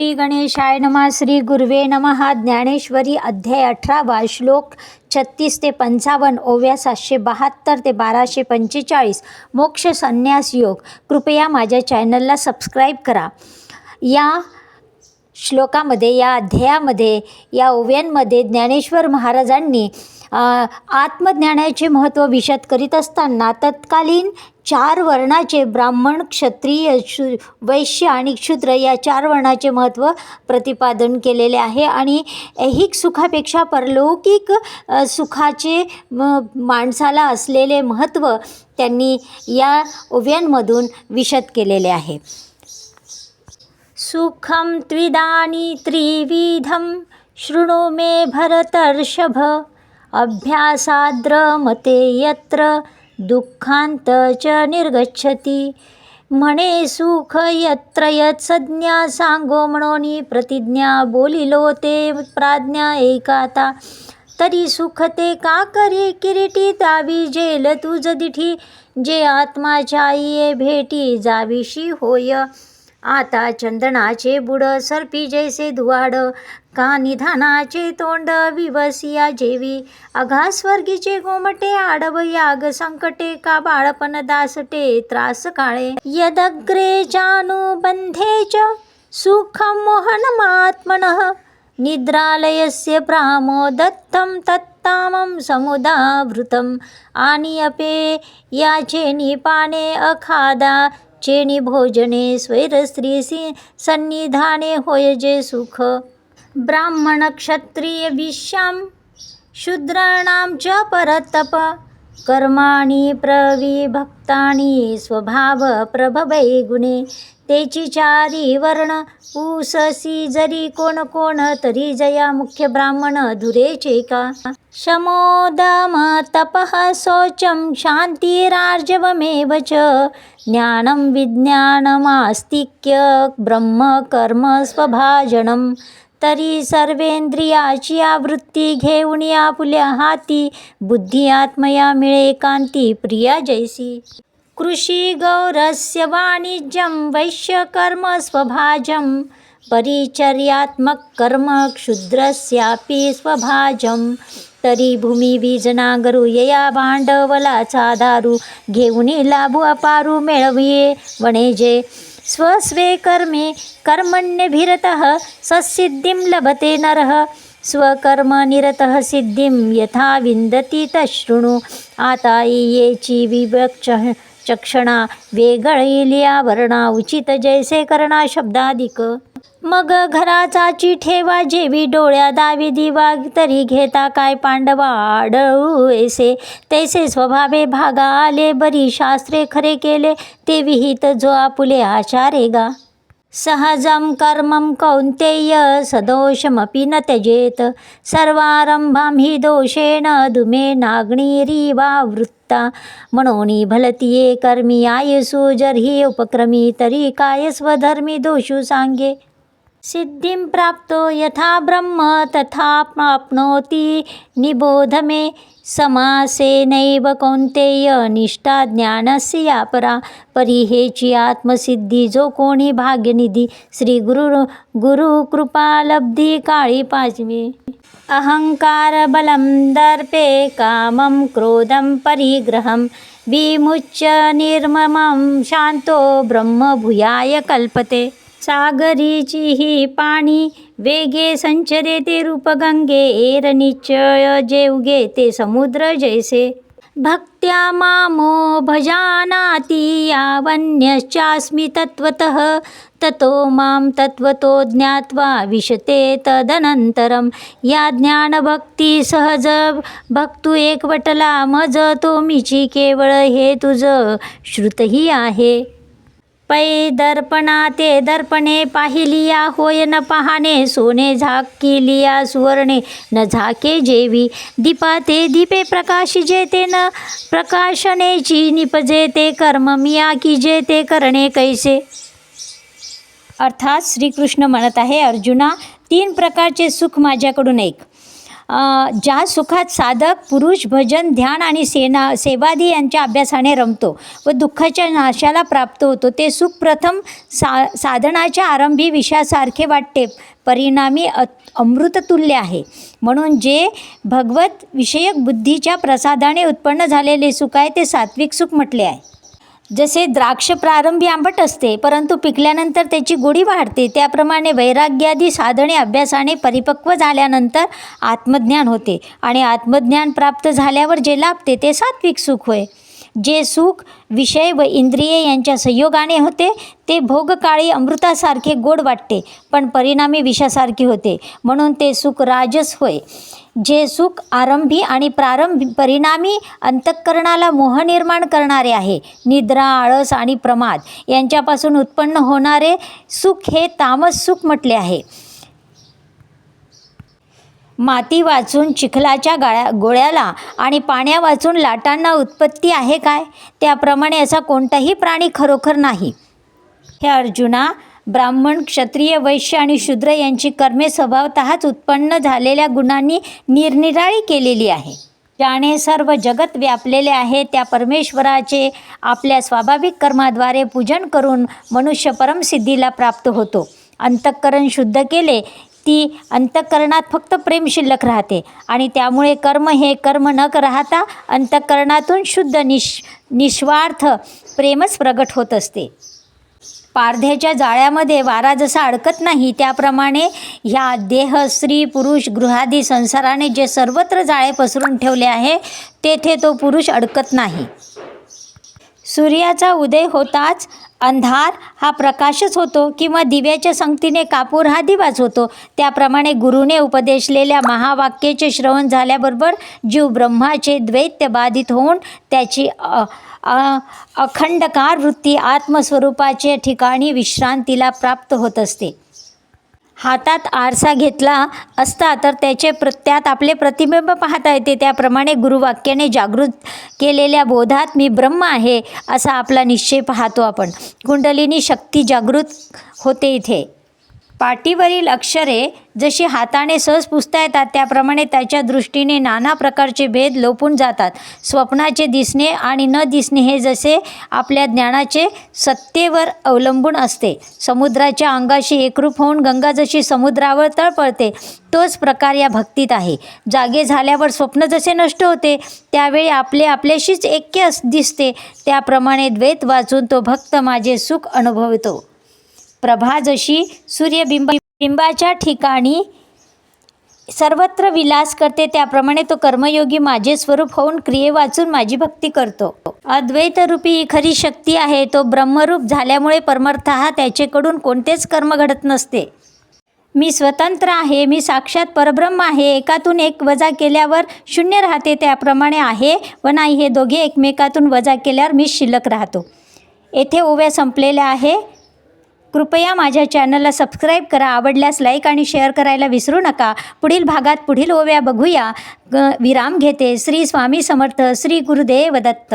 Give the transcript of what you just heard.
श्री गणेशाय नमः श्री गुरुवे नमः ज्ञानेश्वरी अध्याय अठरावा श्लोक छत्तीस ते पंचावन्न ओव्या सातशे बहात्तर ते बाराशे पंचेचाळीस मोक्ष संन्यास योग. कृपया माझ्या चॅनलला सबस्क्राईब करा. या श्लोकामध्ये या अध्यायामध्ये या ओव्यांमध्ये ज्ञानेश्वर महाराजांनी आत्मज्ञानाचे महत्त्व विशद करीत असताना तत्कालीन चार वर्णाचे ब्राह्मण क्षत्रिय शु वैश्य आणि क्षुद्र या चार वर्णाचे महत्त्व प्रतिपादन केलेले आहे. आणि ऐहिक सुखापेक्षा परलौकिक सुखाचे माणसाला असलेले महत्त्व त्यांनी या ओव्यांमधून विशद केलेले आहे. सुखं त्विदानी त्रिविधं शृणु मे भरतर्षभ अभ्यासाद्रमते यत्र दुःखान्त च निर्गच्छति. म्हणे सुख यत्र यत् संज्ञा सांगो म्हणोनी प्रतिज्ञा बोलिलो ते प्राज्ञा एकाता. तरी सुख ते का करे किरीटी दावी जेल तुझ दिठी. जे आत्माच्या ये भेटी जाविशी होय. आता चंदनाचे बुड सर्पी जैसे धुवाड. का निधानाचे तोंड विवसिया जेवी? अघा स्वर्गीचे गोमटे आडव याग संकटे का बाळपण दासटे त्रास काळे? यदग्रे चानुबंधे च सुखं मोहनमात्मनः निद्रालयस्य प्रामो दत्तं तत्तामं समुदावृतम् आणि अपे याचे निपाने अखादा चेणी भोजने स्वैरस्त्रीसी सन्निधाने होय जे सुख। ब्राह्मण क्षत्रिय शूद्राणां च परतप कर्माणि प्रविभक्तानि स्वभाव प्रभवै गुणे तेची चारी वर्ण पूससी जरी कोण कोण तरी जया मुख्य ब्राह्मण धुरेचे का? शमोदम तपः शौचं शान्तिरार्जवमेव च ज्ञानं विज्ञानमास्तिक्य ब्रह्म कर्म स्वभाजनं तरी सर्वेंद्रियाची आवृत्ती घेऊन आपुल्या हाती. बुद्धी आत्मया मिळे कांती प्रिया जैसी. कृषी गौरस्य वाणिज्यं वैश्यकर्म स्वभाजं परिचर्यात्मक कर्म क्षुद्रस्यापि स्वभाजं तरी भूमी बीज नांगरू यया भांडवलाचा दारू घेऊन लाभू अपारू मिळविये वणेजे. स्वस्वे कर्मे कर्मण्यभिरतः ससिद्धिं लभते नरः। स्वकर्मनिरतः सिद्धिं यथा विन्दति तशृणु। आता येची विवक्ष चक्षणा वेगळिल्या वर्णा उचित जैसे करणा शब्दाधिक मग घराचाची ठेवा जेवी डोळ्या दावी दिवा तरी घेता काय पांडवा आडळू तैसे स्वभावे भागा आले बरी शास्त्रे खरे केले ते विहित जो आपुले आचारे गा. सहजं कर्मं कौन्तेय सदोषमपि न त्यजेत. सर्वारंभां हि दोषेण धुमे नाग्निरीवा वृत्ता. म्हणून भलतीये कर्मी आयसु जर्हि उपक्रमी तरी काय स्वधर्मी दोषू सांगे. सिद्धिं प्राप्तो यथा ब्रह्म तथा प्राप्नोति। निबोध मे समासेनैव कौन्तेय निष्ठा ज्ञानस्य या परा परिहेची आत्मसिद्धी जो कोणी भाग्यनिधी। श्री गुरु गुरु कृपालब्धी काळी पाचवी। अहंकार बलं दर्पे कामं क्रोधं परिग्रहं विमुच्य निर्ममं शांतो ब्रह्मभूयाय कल्पते। सागरीची ही पाणी वेगे संचरे ते रूपगंगे एर निश्चय जेवगे ते समुद्र जैसे. भक्त्या मामो भजानाति यावन्यश्चास्मि तत्त्वतः ततो मां तत्त्वतो ज्ञात्वा विशते तदनन्तरं. या ज्ञानभक्ती सहज भक्तू एकवटला मज तो मिची केवळ हे तुझ श्रुतही आहे. पै दर्पणा ते दर्पणे पाहिलिया होय न पाहाणे सोने झाकिलिया सुवर्णे न झाके जेवी दीपा ते दीपे प्रकाशी जे ते न प्रकाशनेची निपजे ते कर्म मिया की जे ते करणे कैसे? अर्थात श्रीकृष्ण म्हणत आहे अर्जुना तीन प्रकारचे सुख माझ्याकडून ऐक. ज्या सुखात साधक पुरुष भजन ध्यान आणि सेना सेवादी यांच्या अभ्यासाने रमतो व दुःखाच्या नाशाला प्राप्त होतो ते सुख प्रथम सा साधनाच्या आरंभी विषयासारखे वाटते. परिणामी अमृततुल्य आहे. म्हणून जे भगवत विषयक बुद्धीच्या प्रसादाने उत्पन्न झालेले सुख आहे ते सात्विक सुख म्हटले आहे. जसे द्राक्ष प्रारंभी आंबट असते परंतु पिकल्यानंतर त्याची गोडी वाढते. त्याप्रमाणे वैराग्यादी साधने अभ्यासाने परिपक्व झाल्यानंतर आत्मज्ञान होते आणि आत्मज्ञान प्राप्त झाल्यावर जे लाभते ते सात्विक सुख होय. जे सुख विषय व इंद्रिये यांच्या संयोगाने होते ते भोगकाळी अमृतासारखे गोड वाटते पण परिणामी विषासारखे होते. म्हणून ते सुख राजस होय. जे सुख आरंभी आणि प्रारंभी परिणामी अंतःकरणाला मोह निर्माण करणारे आहे. निद्रा आळस आणि प्रमाद यांच्यापासून उत्पन्न होणारे सुख हे तामस सुख म्हटले आहे. माती वाचून चिखलाच्या गाळ्या गोळ्याला आणि पाण्या वाचून लाटांना उत्पत्ती आहे काय? त्याप्रमाणे असा कोणताही प्राणी खरोखर नाही. हे अर्जुना ब्राह्मण क्षत्रिय वैश्य आणि शूद्र यांची कर्मे स्वभावतःच उत्पन्न झालेल्या गुणांनी निरनिराळी केलेली आहे. ज्याने सर्व जगत व्यापलेले आहे त्या परमेश्वराचे आपल्या स्वाभाविक कर्माद्वारे पूजन करून मनुष्य परमसिद्धीला प्राप्त होतो. अंतःकरण शुद्ध केले ती अंतःकरणात फक्त प्रेम शिल्लक राहते. आणि त्यामुळे कर्म हे कर्म न राहता अंतःकरणातून शुद्ध निश निस्वार्थ प्रेमच प्रगट होत असते. पारध्याच्या जाळ्यामध्ये वारा जसा अडकत नाही त्याप्रमाणे ह्या देह स्त्री पुरुष गृहादी संसाराने जे सर्वत्र जाळे पसरून ठेवले आहे तेथे तो पुरुष अडकत नाही. सूर्याचा उदय होताच अंधार हा प्रकाशच होतो किंवा दिव्याच्या संगतीने कापूर हा दिवाच होतो. त्याप्रमाणे गुरुने उपदेशलेल्या महावाक्याचे श्रवण झाल्याबरोबर जीव ब्रह्माचे द्वैत्य बाधित होऊन त्याची अखंडकार वृत्ती आत्मस्वरूपाच्या ठिकाणी विश्रांतीला प्राप्त होत असते. हातात आरसा घेतला असता तर त्याचे प्र त्यात आपले प्रतिबिंब पाहता येते. त्याप्रमाणे गुरुवाक्याने जागृत केलेल्या बोधात मी ब्रह्म आहे असा आपला निश्चय पाहतो आपण. कुंडलिनी शक्ती जागृत होते इथे. पाटीवरील अक्षरे जशी हाताने सहज पुसता येतात त्याप्रमाणे त्याच्या दृष्टीने नाना प्रकारचे भेद लोपून जातात. स्वप्नाचे दिसणे आणि न दिसणे हे जसे आपल्या ज्ञानाचे सत्तेवर अवलंबून असते. समुद्राच्या अंगाशी एकरूप होऊन गंगा जशी समुद्रावर तळपळते तोच प्रकार या भक्तीत आहे. जागे झाल्यावर स्वप्न जसे नष्ट होते त्यावेळी आपले आपल्याशीच ऐक्य अस- दिसते. त्याप्रमाणे द्वैत वाचून तो भक्त माझे सुख अनुभवतो. प्रभा जशी सूर्यबिंब बिंबाच्या ठिकाणी सर्वत्र विलास करते त्याप्रमाणे तो कर्मयोगी माझे स्वरूप होऊन क्रिये वाचून माझी भक्ती करतो. अद्वैतरूपी ही खरी शक्ती आहे. तो ब्रह्मरूप झाल्यामुळे परमार्थः त्याचेकडून कोणतेच कर्म घडत नसते. मी स्वतंत्र आहे मी साक्षात परब्रह्म आहे. एकातून एक वजा केल्यावर शून्य राहते त्याप्रमाणे आहे व नाही. हे दोघे एकमेकातून वजा केल्यावर मी शिल्लक राहतो. येथे ओव्या संपलेल्या आहे. कृपया माझ्या चॅनलला सबस्क्राईब करा आवडल्यास लाईक आणि शेअर करायला विसरू नका. पुढील भागात पुढील ओव्या बघूया. ग- विराम घेते. श्री स्वामी समर्थ श्री गुरुदेव दत्त.